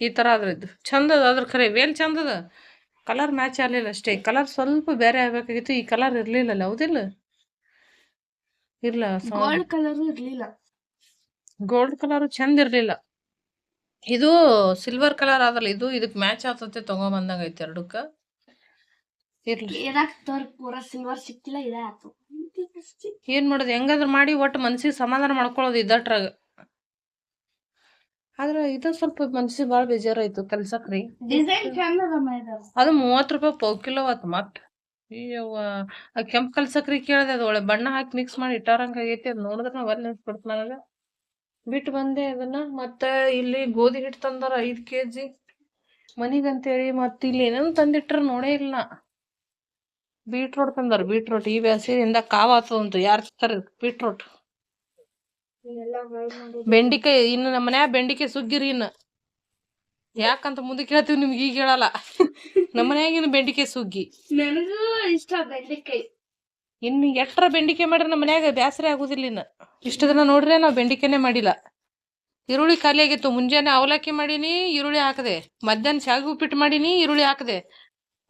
ಈ ತರ ಅದ್ರ ಇದು ಚಂದ ಅದ ಅದ್ರ ಖರೆ ವೇಲ್ ಚಂದದ? ಕಲರ್ ಮ್ಯಾಚ್ ಆಗಲಿಲ್ಲ ಅಷ್ಟೇ. ಕಲರ್ ಸ್ವಲ್ಪ ಬೇರೆ ಆಗಬೇಕಾಗಿತ್ತು. ಈ ಕಲರ್ ಇರಲಿಲ್ಲಲ್ಲ ಹೌದಿಲ್ಲ? ಇಲ್ಲ ಗೋಲ್ಡ್ ಕಲರ್ ಇರಲಿಲ್ಲ. ಗೋಲ್ಡ್ ಕಲರ್ ಚಂದ ಇರ್ಲಿಲ್ಲ. ಇದು ಸಿಲ್ವರ್ ಕಲರ್ ಆದಲ್ಲ ಇದು ಇದಕ್ಕೆ ಮ್ಯಾಚ್ ಆಗ್ತತೆ ತಗೊಂಬಂದಂಗ ಐತೆ ಎರಡಕ್ಕ. ಇರ್ಲಿ. ಸಿಲ್ವರ್ ಸಿಕ್ಕಿಲ್ಲ ಏನ್ ಮಾಡೋದು? ಹೆಂಗಾದ್ರು ಮಾಡಿ ಒಟ್ಟು ಮನ್ಸಿಗೆ ಸಮಾಧಾನ ಮಾಡ್ಕೊಳ್ಳೋದು ಇದ್ದಟ್ರಾಗ ಆದ್ರ ಇದು ಸ್ವಲ್ಪ ಮನ್ಸಿಗೆ ಬಾಳ ಬೇಜಾರಾಯ್ತು ಕಲ್ಸಕ್ರಿ. ಡಿಸೈನ್ ಚಂದ ಅದು ಮೂವತ್ ರೂಪಾಯಿ ಪೌ ಕಿಲೋ ಆತ್ ಮತ್. ಅಯ್ಯವ್ವ ಆ ಕೆಂಪ್ ಕಲ್ಸಕ್ರಿ ಕೇಳ್ದೆ ಅದು ಒಳ್ಳೆ ಬಣ್ಣ ಹಾಕಿ ಮಿಕ್ಸ್ ಮಾಡಿ ಇಟ್ಟಾರಂಗ ಆಗೈತಿ ಅದ್ ನೋಡಿದ್ರ ನಾವ್ ಅಲ್ಲಿ ನೆನ್ಸ್ಬಿಡ್ತ ನನಗ. ಬಿಟ್ಟು ಬಂದೆ ಅದನ್ನ ಮತ್ತ ಇಲ್ಲಿ ಗೋಧಿ ಹಿಟ್ಟು ತಂದಾರ ಐದ್ ಕೆಜಿ. ಮನಿಗಂತೇಳಿ ಮತ್ ಇಲ್ಲಿ ಏನೇನು ತಂದಿಟ್ರ ನೋಡೇ ಇಲ್ಲ ಬೀಟ್ರೋಟ್ ತಂದಾರ ಬೀಟ್ರೋಟ್ ಈ ಬ್ಯಾಸಿಯಿಂದ ಕಾವ್ ಅಂತ ಯಾರ್ ಬೀಟ್ರೋಟ್ ಬೆಂಡಿಕಾಯಿ ಇನ್ನು ನಮ್ಮ ಮನ್ಯಾಗ ಬೆಂಡಿಕಾಯಿ ಸುಗ್ಗಿರಿ ಇನ್ನು. ಯಾಕಂತ ಮುಂದೆ ಕೇಳ್ತೀವಿ ನಿಮ್ಗೆ ಈಗ ಹೇಳಲ್ಲ. ನಮ್ಮ ಮನ್ಯಾಗಿನ ಬೆಂಡಿಕಾಯಿ ಸುಗ್ಗಿ. ನನಗೂ ಇಷ್ಟ ಬೆಂಡಿಕಾಯಿ ಇನ್ನು ಎಟ್ರ ಬೆಂಡಿಕಾಯಿ ಮಾಡ್ರಿ ನಮ್ಮ ಮನ್ಯಾಗ ಬ್ಯಾಸರ ಆಗುದಿಲ್ಲ ಇನ್ನು. ಇಷ್ಟು ದಿನ ನೋಡ್ರೆ ನಾವು ಬೆಂಡಿಕಾಯಿನೇ ಮಾಡಿಲ್ಲ. ಈರುಳ್ಳಿ ಖಾಲಿ ಆಗಿತ್ತು. ಮುಂಜಾನೆ ಅವಲಕ್ಕಿ ಮಾಡೀನಿ ಈರುಳ್ಳಿ ಹಾಕದೆ. ಮಧ್ಯಾಹ್ನ ಶಾವಿಗೆ ಉಪ್ಪಿಟ್ಟು ಮಾಡೀನಿ ಈರುಳ್ಳಿ ಹಾಕದೆ.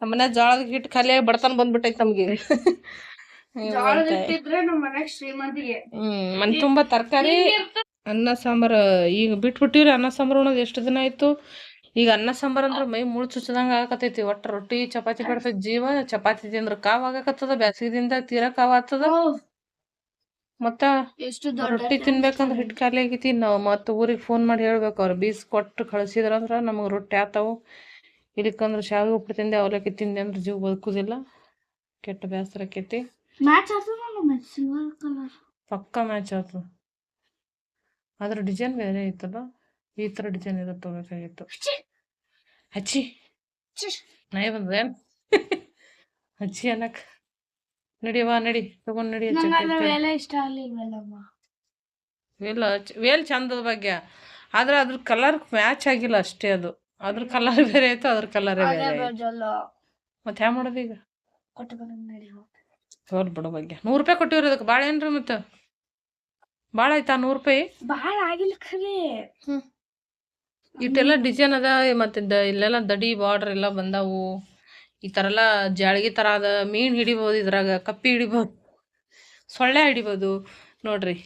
ನಮ್ಮನೆ ಮನ್ಯಾಗ ಜೋಳದ ಹಿಟ್ಟು ಖಾಲಿಯಾಗಿ ಬಡತನ ಬಂದ್ಬಿಟ್ಟೈತೆ ನಮ್ಗೆ. ಜೋಳದ ಹಿಟ್ಟಿದ್ರೆ ನಮ್ಮ ಮನ್ಯಾಗ ಶ್ರೀಮಂತಿಗೆ. ಹ್ಮ್ ಮನ್ ತುಂಬಾ ತರಕಾರಿ ಅನ್ನ ಸಾಂಬಾರ್ ಈಗ ಬಿಟ್ಬಿಟ್ಟಿವ್ರಿ ಅನ್ನ ಸಾಂಬಾರ್ ಉಣೋದು ಎಷ್ಟು ದಿನ ಆಯ್ತು? ಈಗ ಅನ್ನ ಸಾಂಬಾರ್ ಅಂದ್ರ ಮೈ ಮುಳ್ ಚುಚ್ಚದಂಗ ಆಗಕತ್ತೈತಿ. ಒಟ್ಟ ರೊಟ್ಟಿ ಚಪಾತಿ ಬರ್ತೈತಿ ಜೀವ ಚಪಾತಿ ತಿಂದ್ರ ಕಾವ್ ಆಗಕತ್ತದ ಬ್ಯಾಸಿಗಿದಿಂದ ತೀರಾ ಕಾವ್ ಆಗ್ತದ. ಮತ್ತ ಎಷ್ಟು ರೊಟ್ಟಿ ತಿನ್ಬೇಕಂದ್ರ ಹಿಟ್ ಖಾಲಿ ಆಗೈತಿ. ನಾವ್ ಮತ್ತ ಊರಿಗೆ ಫೋನ್ ಮಾಡಿ ಹೇಳ್ಬೇಕು ಅವ್ರ ಬೀಸ್ ಕೊಟ್ಟು ಕಳ್ಸಿದ್ರಂದ್ರ ನಮಗ್ ರೊಟ್ಟಿ ಆತಾವು. ಇಲ್ಲಿಕಂದ್ರ ಶಾವಿಗೆ ಉಪ್ಪಿಟ್ಟು ತಿಂದೆ ಅವಲಕ್ಕಿ ತಿಂದೆ ಅಂದ್ರ ಜೀವ ಬದುಕುದಿಲ್ಲ. ಕೆಟ್ಟ ಬೇಸರ ಆಕೈತಿ ಮ್ಯಾಚ್ ಆಗ್ತದ ನಮ್ಮ ಸಿಲ್ವರ್ ಕಲರ್ ಪಕ್ಕ ಮ್ಯಾಚ್ ಆಯ್ತು ಅದ್ರ ಡಿಸೈನ್ ಬೇರೆ ಐತಲ್ಲ ಈ ತರ ಡಿಸೈನ್ ಇರೋದು ತಗೋಬೇಕಾಗಿತ್ತು. ಹಚ್ಚಿ. ನಾಯಿ ಬಂದೇನ್ ಹಚ್ಚಿ ಅನ್ನಕ್. ನಡಿವಾ ನಡಿ. ತಗೊಂಡ್ ನಡಿ. ವೇಳೆ ಇಷ್ಟ ಆಗ್ಲಿಲ್ವಲ್ಲಮ್ಮ? ವೇಲ್ ವೇಲ್ ಚಂದದ ಬಗ್ಗೆ. ಆದ್ರೆ ಅದ್ರ ಕಲರ್ ಮ್ಯಾಚ್ ಆಗಿಲ್ಲ ಅಷ್ಟೇ ಅದು. ಅದ್ರ ಕಲರ್ ಬೇರೆ ಆಯ್ತು ಅದ್ರ ಕಲರ್ ಬೇರೆ ಮತ್ತೆ ಹ್ಯಾ ಮಾಡೋದು ಈಗ? ಕೊಟ್ಟು ನಡಿ. ತೋಲ್ ಬಿಡು ಬಗ್ಗೆ. ನೂರು ರೂಪಾಯಿ ಕೊಟ್ಟಿವ್ರಿ ಅದಕ್ಕೆ ಭಾಳ ಏನ್ರಿ ಮತ್ತ? ಭಾಳ ಆಯ್ತಾ ನೂರು ರೂಪಾಯಿ? ಭಾಳ ಆಗಿಲ್ಲ ಖರೆ ಇಟ್ಟೆಲ್ಲ ಡಿಸೈನ್ ಅದ ಮತ್ತೆ ದ- ಇಲ್ಲೆಲ್ಲ ದಡಿ ಬಾರ್ಡರ್ ಎಲ್ಲ ಬಂದಾವು. ಈ ತರ ಎಲ್ಲ ಜಾಳ್ಗಿ ತರ ಅದ ಮೀನ್ ಹಿಡಿಬಹುದು ಇದ್ರಾಗ ಕಪ್ಪಿ ಹಿಡಿಬಹುದು ಸೊಳ್ಳೆ ಹಿಡಿಬಹುದು ನೋಡ್ರಿ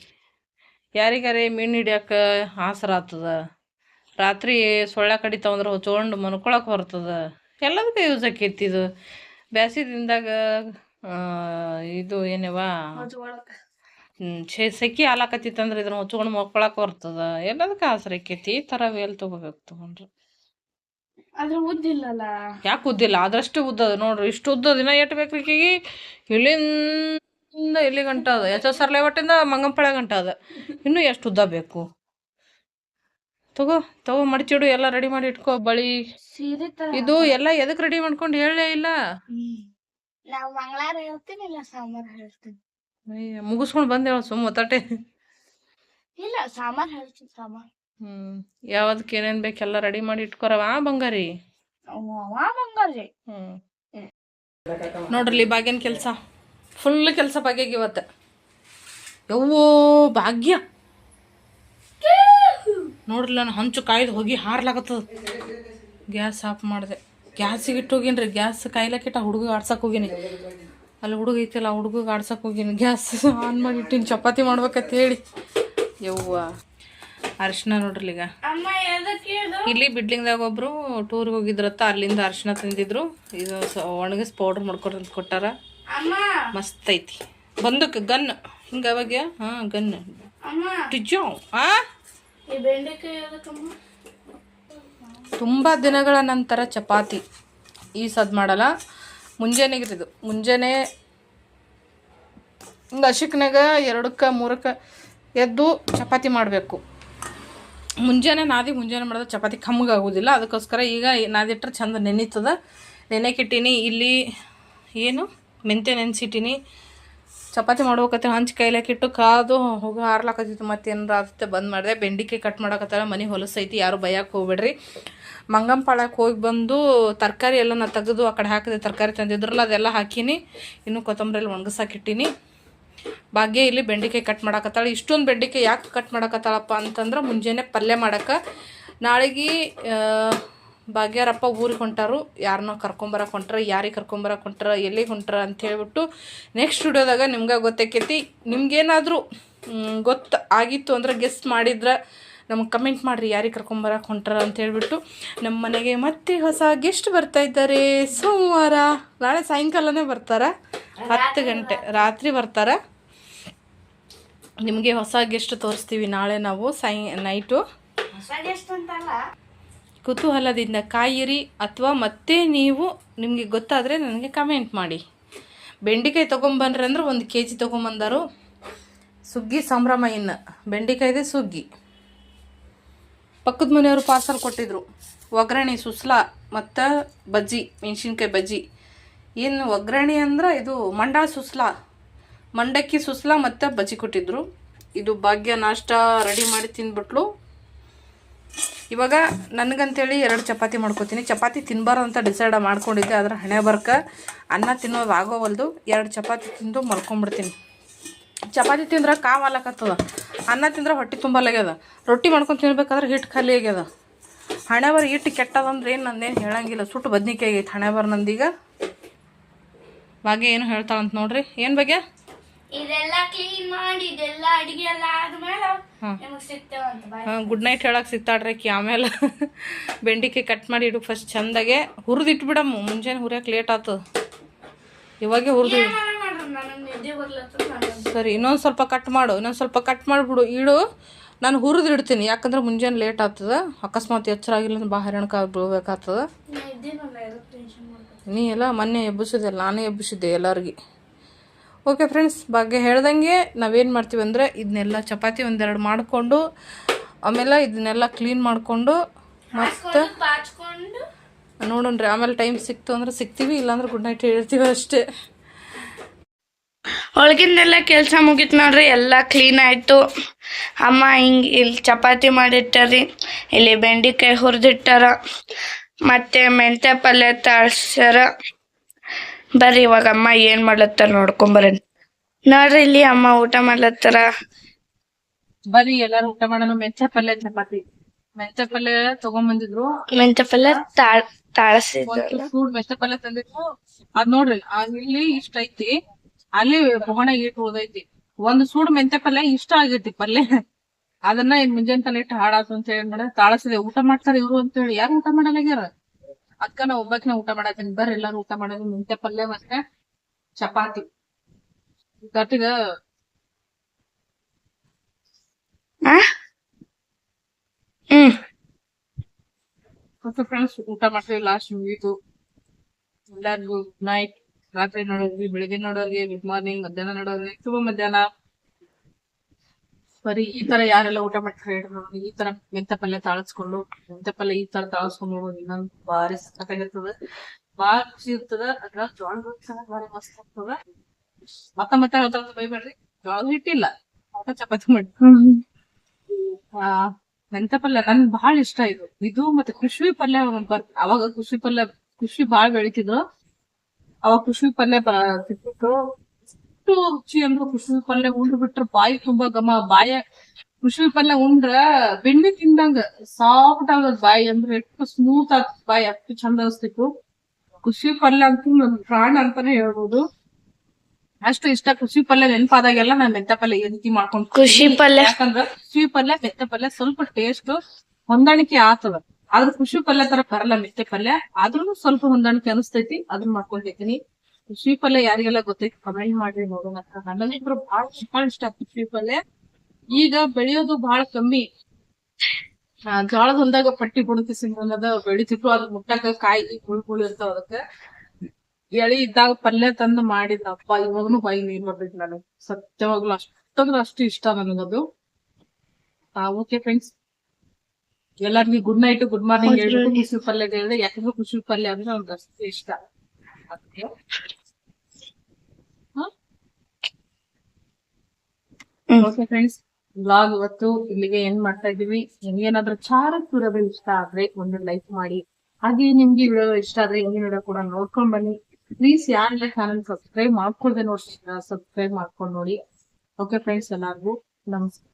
ಯಾರಿಗಾರೇ ಮೀನ್ ಹಿಡಿಯಾಕ ಆಸರ ಆಗ್ತದ? ರಾತ್ರಿ ಸೊಳ್ಳೆ ಕಡಿತಾವ ಅಂದ್ರೆ ಹೊಚ್ಕೊಂಡು ಮನ್ಕೊಳಕ್ಕೆ ಬರ್ತದ? ಎಲ್ಲದಕ್ಕೂ ಯೂಸ್ ಆಕೈತಿ ಇದು. ಬ್ಯಾಸಿ ದಿನದಾಗ ಆ, ಇದು ಏನವ? ಸೆಕಿ ಹಾಲಾಕತ್ತಿತ್ತಂದ್ರೆ ಇದನ್ನ ಹೊಚ್ಕೊಂಡು ಮಕ್ಕೊಳಕ್ ಬರ್ತದ. ಎಲ್ಲದಕ್ಕೆ ಆಸರೆ ಆಕೈತಿ? ಈ ಥರ ವೇಲ್ ತಗೋಬೇಕು ತಗೊಂಡ್ರೆ? ಅದ್ರ ಉದ್ದಿಲ್ಲಲ್ಲ ಯಾಕೆ ಉದ್ದಿಲ್ಲ ಆದಷ್ಟು ಉದ್ದ ನೋಡ್ರಿ. ಇಷ್ಟು ಉದ್ದ ದಿನ ಎಟ್ ಬೇಕ್ರಿ ಇಲ್ಲಿಂದ ಇಲ್ಲಿ ಗಂಟ ಅದ? ಎಚ್ ಎಸ್ ಆರ್ ಲೇಔಟಿಂದ ಮಂಗಂಪಳೆ ಗಂಟ ಅದ. ಇನ್ನು ಎಷ್ಟು ಉದ್ದ ಬೇಕು? ತಗೋ ತಗೋ ಮಡಚಿಡು ಎಲ್ಲ ರೆಡಿ ಮಾಡಿ ಇಟ್ಕೋ ಬಳಿ. ಇದು ಎಲ್ಲ ಎದಕ್ ರೆಡಿ ಮಾಡ್ಕೊಂಡು ಹೇಳಲೇ ಇಲ್ಲ? ನಾವು ಮಂಗಳಾರ ಹೇಳ್ತೀನಿ ಇಲ್ಲ ಸಾಂಬಾರ್ ಹೇಳ್ತೀನಿ. ಮುಗಿಸ್ಕೊಂಡು ಬಂದೇವ ಸುಮ್ಮ ಇಲ್ಲ ಸಾಂಬಾರ್ ಹೇಳ್ತೀನಿ ಸಾಂಬಾರ್. ಹ್ಮ್ ಯಾವ್ದಕ್ಕೆ ಏನೇನ್ ಬೇಕೆಲ್ಲ ರೆಡಿ ಮಾಡಿ ಇಟ್ಕೊರವ ಬಂಗಾರಿ? ಬಂಗಾರಿ. ಹ್ಮ್. ನೋಡ್ರಿ ಭಾಗ್ಯನ ಕೆಲಸ. ಫುಲ್ ಕೆಲಸ ಭಾಗ್ಯಗೆ ಇವತ್ತು. ಯವ್ವೋ ಭಾಗ್ಯ. ನೋಡ್ರಿ ನಾನು ಹಂಚು ಕಾಯ್ದು ಹೋಗಿ ಹಾರ್ಲಾಗತ್ತದ. ಗ್ಯಾಸ್ ಆಫ್ ಮಾಡಿದೆ. ಗ್ಯಾಸಿಗೆ ಇಟ್ಟು ಹೋಗಿನ್ರಿ ಗ್ಯಾಸ್ ಕಾಯ್ಲಕ್ಕಿಟ್ಟ ಹುಡುಗ ಆಡ್ಸಕ್ ಹೋಗಿನಿ. ಅಲ್ಲಿ ಹುಡುಗ ಐತಿಲ್ಲ ಹುಡುಗ ಆಡ್ಸಕ್ ಹೋಗಿನಿ. ಗ್ಯಾಸ್ ಆನ್ ಮಾಡಿ ಇಟ್ಟಿನಿ ಚಪಾತಿ ಮಾಡ್ಬೇಕಂತ ಹೇಳಿ. ಯವ್ವ. ಅರಿಶಿನ ನೋಡ್ರಿ ಈಗ ಇಲ್ಲಿ ಬಿಡ್ಲಿಂಗ್ದಾಗ ಒಬ್ರು ಟೂರ್ಗೆ ಹೋಗಿದ್ರತ್ತ ಅಲ್ಲಿಂದ ಅರಿಶಿನ ತಂದಿದ್ರು. ಇದು ಒಣಗಿಸ್ ಪೌಡ್ರ್ ಮಾಡ್ಕೊಡ್ರಂತ ಕೊಟ್ಟಾರ. ಮಸ್ತ್ ಐತಿ. ಬಂದಕ್ಕೆ ಗನ್. ಹಿಂಗ ಅವಾಗ ಹಾ ಗನ್. ಟಿಜೋ ಆ? ತುಂಬ ದಿನಗಳ ನಂತರ ಚಪಾತಿ. ಈ ಸದ್ ಮಾಡಲ್ಲ. ಮುಂಜಾನೆಗಿರಿದು ಮುಂಜಾನೆ ಹಿಂಗೆ ಹಸಿಕ್ನಾಗ ಎರಡಕ್ಕೆ, ಮೂರಕ್ಕೆ ಎದ್ದು ಚಪಾತಿ ಮಾಡಬೇಕು. ಮುಂಜಾನೆ ನಾದಿ ಮುಂಜಾನೆ ಮಾಡಿದ್ರೆ ಚಪಾತಿ ಕಮ್ಮಗಾಗೋದಿಲ್ಲ ಅದಕ್ಕೋಸ್ಕರ ಈಗ ನಾದಿಟ್ರೆ ಚಂದ ನೆನೀತದ. ನೆನೆಕಿಟ್ಟಿನಿ. ಇಲ್ಲಿ ಏನು? ಮೆಂತ್ಯ ನೆನೆಸಿಟ್ಟೀನಿ. ಚಪಾತಿ ಮಾಡ್ಬೇಕತ್ತೆ ಹಂಚ್ ಕೈಲಾಕಿಟ್ಟು ಕಾದು ಹೋಗಿ ಹಾರ್ಲಾಕತ್ತಿತ್ತು ಮತ್ತೇನಾರ ಆಗುತ್ತೆ ಬಂದ್ ಮಾಡಿದೆ. ಬೆಂಡಿಕೆ ಕಟ್ ಮಾಡಕತ್ತಾರ. ಮನೆ ಹೊಲಸೈತಿ. ಯಾರು ಬೈಯಕ್ಕೆ ಹೋಗ್ಬೇಡ್ರಿ. ಮಂಗಂಪಾಳ್ಯಕ್ಕೆ ಹೋಗಿ ಬಂದು ತರಕಾರಿ ಎಲ್ಲ ನಾನು ತೆಗೆದು ಆ ಕಡೆ ಹಾಕಿದೆ ತರಕಾರಿ ತಂದಿದ್ರಲ್ಲ, ಅದೆಲ್ಲ ಹಾಕೀನಿ. ಇನ್ನು ಕೊತ್ತಂಬರಿಲಿ ಒಣಗಿಸಾಕಿಟ್ಟಿನಿ ಭಾಗ್ಯ ಇಲ್ಲಿ ಬೆಂಡಿಕಾಯಿ ಕಟ್ ಮಾಡಕತ್ತಾಳೆ. ಇಷ್ಟೊಂದು ಬೆಂಡಿಕಾಯಿ ಯಾಕೆ ಕಟ್ ಮಾಡಕತ್ತಾಳಪ್ಪ ಅಂತಂದ್ರೆ ಮುಂಜಾನೆ ಪಲ್ಯ ಮಾಡಕ್ಕೆ ನಾಳೆಗೆ ಭಾಗ್ಯಾರಪ್ಪ ಊರಿಗೆ ಹೊಂಟಾರು. ಯಾರನ್ನೋ ಕರ್ಕೊಂಬರಕ್ಕೆ ಹೊಂಟ್ರ, ಯಾರಿಗೆ ಕರ್ಕೊಂಬರಕ್ಕೆ ಹೊಂಟ್ರ, ಎಲ್ಲಿಗೆ ಹೊಂಟ್ರ ಅಂತ ಹೇಳ್ಬಿಟ್ಟು ನೆಕ್ಸ್ಟ್ ವಿಡಿಯೋದಾಗ ನಿಮ್ಗೆ ಗೊತ್ತಾಕೈತಿ. ನಿಮ್ಗೇನಾದರೂ ಗೊತ್ತು ಆಗಿತ್ತು ಅಂದ್ರೆ ಗೆಸ್ಟ್ ಮಾಡಿದ್ರೆ. ನಮಗೆ ಕಮೆಂಟ್ ಮಾಡಿರಿ ಯಾರಿಗೆ ಕರ್ಕೊಂಬರಕ್ಕೆ ಹೊಂಟ್ರ ಅಂತ ಹೇಳ್ಬಿಟ್ಟು ನಮ್ಮ ಮನೆಗೆ ಮತ್ತೆ ಹೊಸ ಗೆಸ್ಟ್ ಬರ್ತಾ ಇದ್ದಾರೆ. ಸೋಮವಾರ ನಾಳೆ ಸಾಯಂಕಾಲನೇ ಬರ್ತಾರ. ಹತ್ತು ಗಂಟೆ ರಾತ್ರಿ ಬರ್ತಾರ. ನಿಮಗೆ ಹೊಸ ಗೆಸ್ಟ್ ತೋರಿಸ್ತೀವಿ ನಾಳೆ ನಾವು ಸೈ ನೈಟು ಕುತೂಹಲದಿಂದ ಕಾಯಿರಿ ಅಥವಾ ಮತ್ತೆ ನೀವು ನಿಮಗೆ ಗೊತ್ತಾದರೆ ನನಗೆ ಕಮೆಂಟ್ ಮಾಡಿ. ಬೆಂಡೆಕಾಯಿ ತೊಗೊಂಬನ್ರಿ ಅಂದ್ರೆ ಒಂದು ಕೆ ಜಿ ತೊಗೊಂಬಂದರು. ಸುಗ್ಗಿ ಸಂಭ್ರಮ ಇನ್ನು ಬೆಂಡೆಕಾಯ್ದೆ ಸುಗ್ಗಿ. ಪಕ್ಕದ ಮನೆಯವರು ಪಾರ್ಸಲ್ ಕೊಟ್ಟಿದ್ರು. ಒಗ್ಗರಣೆ, ಸುಸ್ಲಾ ಮತ್ತು ಬಜ್ಜಿ, ಮೆಣಸಿನ್ಕಾಯಿ ಬಜ್ಜಿ. ಏನು ಒಗ್ಗರಣೆ ಅಂದ್ರೆ ಇದು ಮಂಡ ಸುಸ್ಲಾ. ಮಂಡಕ್ಕಿ ಸುಸ್ಲಾ ಮತ್ತು ಬಜ್ಜಿ ಕೊಟ್ಟಿದ್ರು. ಇದು ಭಾಗ್ಯ ನಾಷ್ಟ ರೆಡಿ ಮಾಡಿ ತಿಂದ್ಬಿಟ್ಲು. ಇವಾಗ ನನಗಂತೇಳಿ ಎರಡು ಚಪಾತಿ ಮಾಡ್ಕೊತೀನಿ. ಚಪಾತಿ ತಿನ್ಬಾರ್ದು ಅಂತ ಡಿಸೈಡ್ ಮಾಡ್ಕೊಂಡಿದ್ದೆ, ಆದರೆ ಹಣೆ ಬರ್ಕ ಅನ್ನ ತಿನ್ನೋದು ಆಗೋವಲ್ದು. ಎರಡು ಚಪಾತಿ ತಿಂದು ಮಲ್ಕೊಂಡ್ಬಿಡ್ತೀನಿ. ಚಪಾತಿ ತಿಂದ್ರೆ ಕಾವು ಆಲಕತ್ತದ ಅನ್ನ ತಿಂದ್ರೆ ಹೊಟ್ಟೆ ತುಂಬಲಾಗ್ಯದ. ರೊಟ್ಟಿ ಮಾಡ್ಕೊಂಡು ತಿನ್ಬೇಕಾದ್ರೆ ಹಿಟ್ಟು ಖಾಲಿ ಆಗ್ಯದ. ಹಣೆ ಬರ ಹಿಟ್ಟು ಕೆಟ್ಟದಂದ್ರೆ ಏನು ನಂದೇನು ಹೇಳಂಗಿಲ್ಲ. ಸುಟ್ಟು ಬದ್ನಿಕಾಯಿ ಆಗೈತೆ ಹಣೆ ಬರ ನಂದೀಗ. ಭಾಗ್ಯ ಏನು ಹೇಳ್ತಾಳಂತ ನೋಡ್ರಿ. ಏನು ಬಗ್ಗೆ? ಇದೆಲ್ಲ ಕ್ಲೀನ್ ಮಾಡಿ ಇದೆಲ್ಲ ಅಡಿಗೆ ಎಲ್ಲ ಆದ್ಮೇಲೆ ನಿಮಗ್ ಸಿಗ್ತೇವಂತ ಬಾಯ್. ಗುಡ್ ನೈಟ್ ಹೇಳಕ್ ಸಿಕ್ತಾಡ್ರಿ ಆಕಿ ಆಮೇಲೆ. ಬೆಂಡಿಕಾಯಿ ಕಟ್ ಮಾಡಿ ಇಡು ಫಸ್ಟ್ ಚಂದಾಗೆ ಹುರಿದಿಟ್ಬಿಡಮ್ಮ. ಮುಂಜಾನೆ ಹುರಿಯಕ್ಕೆ ಲೇಟ್ ಆತದ ಇವಾಗೆ ಹುರಿದು ಮಾಡ್ರಿ ನನಗ್ ನಿದ್ದೆ ಬರ್ಲತ್ತದ ನಾನು ಸರಿ ಇನ್ನೊಂದು ಸ್ವಲ್ಪ ಕಟ್ ಮಾಡು ಇನ್ನೊಂದು ಸ್ವಲ್ಪ ಕಟ್ ಮಾಡಿಬಿಡು ಇಡು ನಾನು ಹುರಿದು ಇಡ್ತೀನಿ ಯಾಕಂದ್ರೆ ಮುಂಜಾನೆ ಲೇಟ್ ಆಗ್ತದ. ಅಕಸ್ಮಾತ್ ಎಚ್ಚರ ಆಗಿಲ್ಲ ಅಂದ್ರೆ ಬಾ ಹೈರಾಣಕ ಬೀಳ್ಬೇಕಾಗ್ತದ ನಾ ಎಲ್ಲ ಮೊನ್ನೆ ಎಬ್ಬಿಸಿದೆ ನಾನೇ ಎಬ್ಬಿಸಿದ್ದೆ ಎಲ್ಲರಿಗೆ. ಓಕೆ ಫ್ರೆಂಡ್ಸ್ ಬಗ್ಗೆ ಹೇಳ್ದಂಗೆ ನಾವೇನು ಮಾಡ್ತೀವಿ ಅಂದರೆ ಇದನ್ನೆಲ್ಲ ಚಪಾತಿ ಒಂದೆರಡು ಮಾಡಿಕೊಂಡು ಆಮೇಲೆ ಇದನ್ನೆಲ್ಲ ಕ್ಲೀನ್ ಮಾಡಿಕೊಂಡು ಮತ್ತೆ ನೋಡೋಣ ರೀ ಆಮೇಲೆ ಟೈಮ್ ಸಿಕ್ತು ಅಂದ್ರೆ ಸಿಗ್ತೀವಿ ಇಲ್ಲಾಂದ್ರೆ ಗುಡ್ ನೈಟ್ ಹೇಳ್ತೀವಿ ಅಷ್ಟೇ. ಒಳಗಿಂದೆಲ್ಲ ಕೆಲಸ ಮುಗೀತು ನೋಡ್ರಿ ಎಲ್ಲ ಕ್ಲೀನ್ ಆಯಿತು. ಅಮ್ಮ ಹಿಂಗೆ ಇಲ್ಲಿ ಚಪಾತಿ ಮಾಡಿಟ್ಟಾರಿ ಇಲ್ಲಿ ಬೆಂಡೆಕಾಯಿ ಹುರಿದಿಟ್ಟಾರ ಮತ್ತೆ ಮೆಂತ್ಯ ಪಲ್ಯ ತಾಳ್ಸ್ಯಾರ. ಬರ್ರಿ ಇವಾಗ ಅಮ್ಮ ಏನು ಮಾಡ್ಲತ್ತಾರ ನೋಡ್ಕೊಂಬರ ನೋಡ್ರಿ ಇಲ್ಲಿ ಅಮ್ಮ ಊಟ ಮಾಡ್ಲತ್ತಾರ. ಬರ್ರಿ ಎಲ್ಲಾರು ಊಟ ಮಾಡೋಣ. ಮೆಂತ್ಯ ಪಲ್ಯ ಚಪಾತಿ. ಮೆಂತ್ಯ ಪಲ್ಯ ತಗೊಂಬಂದಿದ್ರು. ಮೆಂತ್ಯ ಪಲ್ಯ ತಾಳ್ ತಾಳ್ಸಿ ಮೆಂತ್ಯ ಪಲ್ಯ ತಂದಿದ್ರು. ಅದ್ ನೋಡ್ರಿ ಇಲ್ಲಿ ಇಷ್ಟ ಐತಿ ಅಲ್ಲಿ ಬೊಗಣೆ ಇಟ್ಟು ಉಳ್ದೈತಿ ಒಂದ್ ಸೂಡ್ ಮೆಂತೆ ಪಲ್ಯ ಇಷ್ಟ ಆಗೈತಿ ಪಲ್ಯ. ಅದನ್ನ ಇನ್ ಮುಂಜಾನೆ ತಲೆ ಇಟ್ಟು ಹಾಡಾತು ಅಂತ ಹೇಳಿ ನೋಡ ತಾಳಸಿದೆ. ಊಟ ಮಾಡ್ತಾರ ಇವ್ರು ಅಂತ ಹೇಳಿ. ಯಾರು ಊಟ ಮಾಡಲಾಗ್ಯಾರ ಅದ್ಕ ನಾ ಒಬ್ಬಾಕಿನ ಊಟ ಮಾಡತ್ತೀನಿ ಬರ್ರಿ ಎಲ್ಲಾರು ಊಟ ಮಾಡೋದು. ಮೆಂತೆ ಪಲ್ಯ ಮತ್ತೆ ಚಪಾತಿ. ಗಟ್ಟಿಗ ಫ್ರೆಂಡ್ಸ್ ಊಟ ಮಾಡ್ತೀವಿ. ಲಾಸ್ಟ್ ಮುಗೀತು. ಎಲ್ಲಾರ್ಗು ನೈಟ್ ರಾತ್ರಿ ನೋಡೋದ್ವಿ, ಬೆಳಿಗ್ಗೆ ನೋಡೋರಿಗೆ ಗುಡ್ ಮಾರ್ನಿಂಗ್ ಮಧ್ಯಾಹ್ನ ನೋಡೋರಿಗೆ ಶುಭ ಮಧ್ಯಾಹ್ನ. ಸರಿ, ಈ ತರ ಯಾರೆಲ್ಲ ಊಟ ಮಾಡ್ತಾರೆ ನೋಡಿ ಈ ತರ ಮೆಂತ ಪಲ್ಯ ತಾಳಸ್ಕೊಂಡು, ಮೆಂತ ಪಲ್ಯ ಈ ತರ ತಾಳಸ್ಕೊಂಡು ನೋಡೋದು ಇನ್ನೊಂದು ಬಾರಿ ಸಖತ್ತಾಗಿರ್ತದ. ಬಾಳ ಖುಷಿ ಇರ್ತದ. ಅದ್ರ ಜೋಳದ ರೊಟ್ಟಿ ಭಾರಿ ಮಸ್ತ್ ಆಗ್ತದ. ಮತ್ತ ಮತ್ತೆ ಹೇಳ್ತಾರ ಬೈಬೇಡ್ರಿ? ಜೋಳದ ಹಿಟ್ಟಿಲ್ಲ ಮತ್ತ ಚಪಾತಿ ಮಾಡಿ. ಮೆಂತೆ ಪಲ್ಯ ನನ್ ಬಹಳ ಇಷ್ಟ ಇದು. ಇದು ಮತ್ತೆ ಖುಷಿ ಪಲ್ಯ ಬರ್ತ ಅವಾಗ ಖುಷಿ ಪಲ್ಯ ಖುಷಿ ಬಾಳ ಬೆಳಿತಿದ್ರು. ಅವಾಗ ಕುಶ್ವಿ ಪಲ್ಯ ಬ- ಸಿಕ್ತಿತ್ತು ಎಷ್ಟು ರುಚಿ ಅಂದ್ರೆ ಕುಶ್ವಿ ಪಲ್ಯ ಉಂಡ್ ಬಿಟ್ರ ಬಾಯಿ ತುಂಬಾ ಗಮ ಬಾಯ ಕುಶ್ವಿ ಪಲ್ಯ ಉಂಡ್ರ ಬೆಣ್ಣೆ ತಿಂದಂಗ ಸಾಫ್ಟ್ ಆಗದ್ ಬಾಯಿ ಅಂದ್ರೆ ಎಷ್ಟು ಸ್ಮೂತ್ ಆಗ್ ಬಾಯಿ ಅಷ್ಟು ಚಂದ ಅನಿಸ್ತಿತ್ತು. ಖುಷಿ ಪಲ್ಯ ಅಂತೂ ನನ್ ಪ್ರಾಣ ಅಂತಾನೆ ಹೇಳ್ಬೋದು. ಅಷ್ಟು ಇಷ್ಟ ಖುಷಿ ಪಲ್ಯ ನೆನಪಾದಾಗೆಲ್ಲ ನಾನ್ ಮೆಂತೆ ಪಲ್ಯ ಈ ರೀತಿ ಮಾಡ್ಕೊಂಡ್ ಖುಷಿ ಪಲ್ಯ ಯಾಕಂದ್ರ ಖುಷಿ ಪಲ್ಯ ಮೆತ್ತೆ ಪಲ್ಯ ಸ್ವಲ್ಪ ಟೇಸ್ಟ್ ಹೊಂದಾಣಿಕೆ ಆತದ ಆದ್ರ ಖುಷಿ ಪಲ್ಯ ತರ ಬರಲ್ಲ ಮೆತ್ತೆ ಪಲ್ಯ. ಆದ್ರೂ ಸ್ವಲ್ಪ ಹೊಂದಾಣಿಕೆ ಅನಿಸ್ತೈತಿ, ಅದನ್ನ ಮಾಡ್ಕೊಂಡಿದ್ದೀನಿ ಖುಷಿ ಪಲ್ಯ ಯಾರಿಗೆಲ್ಲ ಗೊತ್ತೈತಿ ಕಮೆಂಟ್ ಮಾಡ್ರಿ, ನೋಡೋಣ ನನಗಿಬ್ರು ಬಹಳ ಬಹಳ ಇಷ್ಟ ಖುಷಿ ಪಲ್ಯ. ಈಗ ಬೆಳೆಯೋದು ಬಹಳ ಕಮ್ಮಿ. ಜೋಳದ ಹೊಂದಾಗ ಪಟ್ಟಿ ಬಿಡುತ್ತೆ ಸಿಂಗಲ್ಲದ ಬೆಳಿತಿತ್ತು ಅದ್ ಮುಟ್ಟಾಕ ಕಾಯಿ ಹುಳ್ ಇರ್ತಾವ ಅದಕ್ಕ. ಎಳಿ ಇದ್ದಾಗ ಪಲ್ಯ ತಂದು ಮಾಡಿದ್ನಪ್ಪ ಇವಾಗನು ಬಾಯಿ ನೀರ್ ಬರ್ಬೇಕು ನನಗೆ. ಸತ್ಯವಾಗ್ಲೂ ಅಷ್ಟಂದ್ರ ಅಷ್ಟು ಇಷ್ಟ ನನಗದು ಓಕೆ ಫ್ರೆಂಡ್ಸ್ ಎಲ್ಲರಿಗೂ ಗುಡ್ ನೈಟ್ ಗುಡ್ ಮಾರ್ನಿಂಗ್ ಹೇಳ್ಬಿಟ್ಟು ಖುಷಿ ಪಲ್ಯ ಹೇಳಿದ್ರೆ ಯಾಕಂದ್ರೆ ಖುಷಿ ಪಲ್ಯ ಅಂದ್ರೆ ಒಂದು ಅಷ್ಟು ಇಷ್ಟ. ಅದಕ್ಕೆ. ಓಕೆ ಫ್ರೆಂಡ್ಸ್ ಬ್ಲಾಗ್ ಇವತ್ತು ಇಲ್ಲಿಗೆ ಏನ್ ಮಾಡ್ತಾ ಇದೀವಿ ನಿಮ್ಗೇನಾದ್ರೂ ಚಾರ ಸುರಭಿ ಇಷ್ಟ ಆದ್ರೆ ಒಂದು ಲೈಕ್ ಮಾಡಿ. ಹಾಗೆ ನಿಮ್ಗೆ ವಿಡಿಯೋ ಇಷ್ಟ ಆದ್ರೆ ಹೆಂಗ್ ವಿಡಿಯೋ ಕೂಡ ನೋಡ್ಕೊಂಡ್ ಬನ್ನಿ. ಪ್ಲೀಸ್ ಯಾರೆಲ್ಲ ಚಾನಲ್ ಸಬ್ಸ್ಕ್ರೈಬ್ ಮಾಡ್ಕೊಳ್ದೆ ನೋಡಿ ಸಬ್ಸ್ಕ್ರೈಬ್ ಮಾಡ್ಕೊಂಡು ನೋಡಿ. ಓಕೆ ಫ್ರೆಂಡ್ಸ್ ಎಲ್ಲಾರ್ಗೂ ನಮಸ್ಕಾರ.